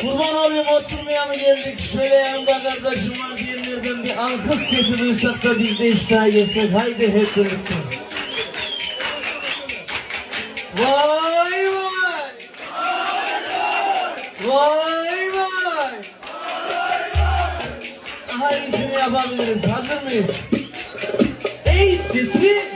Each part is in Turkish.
Kurban olayım oturmaya mı geldik? Şöyle yanımda kardeşim var diyenlerden bir alkış sesi duysak da biz de iştah yesek. Haydi hep birlikte. Vay vay! Vay vay! Daha iyisini yapabiliriz. Hazır mıyız? Ey sesi!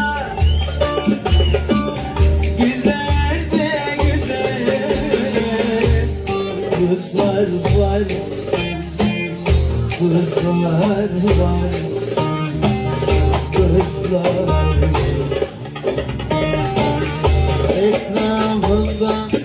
Var Kızlar var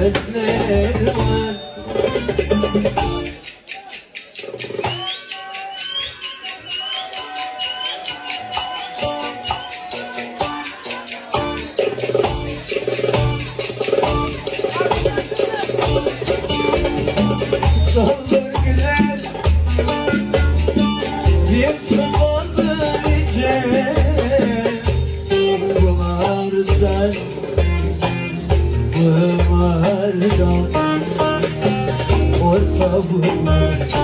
Sözler var Doldur güzel. Bir çuvaldır içe Kumardan Kumardan Orta bulma